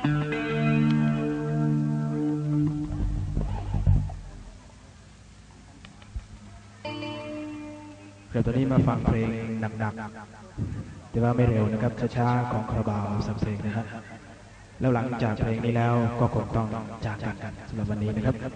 เดี๋ยวตอนนี้มาฟังเพลงหนักๆ แต่ว่าไม่เร็วนะครับ ช้าๆ ของคาราบาวสัมเพลงนะครับ แล้วหลังจากเพลงนี้แล้วก็คงต้องจากกันสำหรับวันนี้นะครับค่